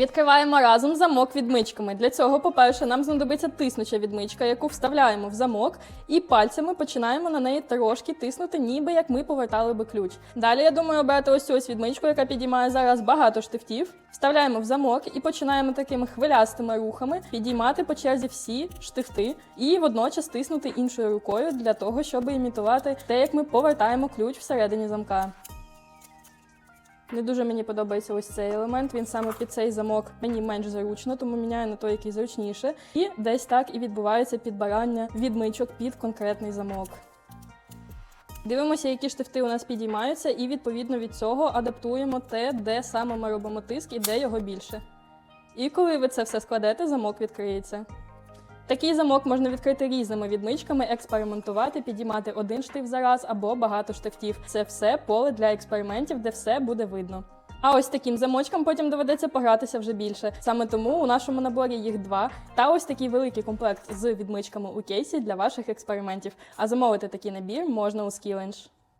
Відкриваємо разом замок відмичками. Для цього, по-перше, нам знадобиться тиснуча відмичка, яку вставляємо в замок, і пальцями починаємо на неї трошки тиснути, ніби як ми повертали би ключ. Далі, я думаю, обрати ось цю ось відмичку, яка підіймає зараз багато штифтів. Вставляємо в замок і починаємо такими хвилястими рухами підіймати по черзі всі штифти і водночас тиснути іншою рукою для того, щоб імітувати те, як ми повертаємо ключ всередині замка. Не дуже мені подобається ось цей елемент. Він саме під цей замок мені менш зручно, тому міняю на той, який зручніше. І десь так і відбувається підбирання відмичок під конкретний замок. Дивимося, які штифти у нас підіймаються, і відповідно від цього адаптуємо те, де саме ми робимо тиск і де його більше. І коли ви це все складете, замок відкриється. Такий замок можна відкрити різними відмичками, експериментувати, підіймати один штифт за раз або багато штифтів. Це все поле для експериментів, де все буде видно. А ось таким замочком потім доведеться погратися вже більше. Саме тому у нашому наборі їх два, та ось такий великий комплект з відмичками у кейсі для ваших експериментів. А замовити такий набір можна у Skillenge.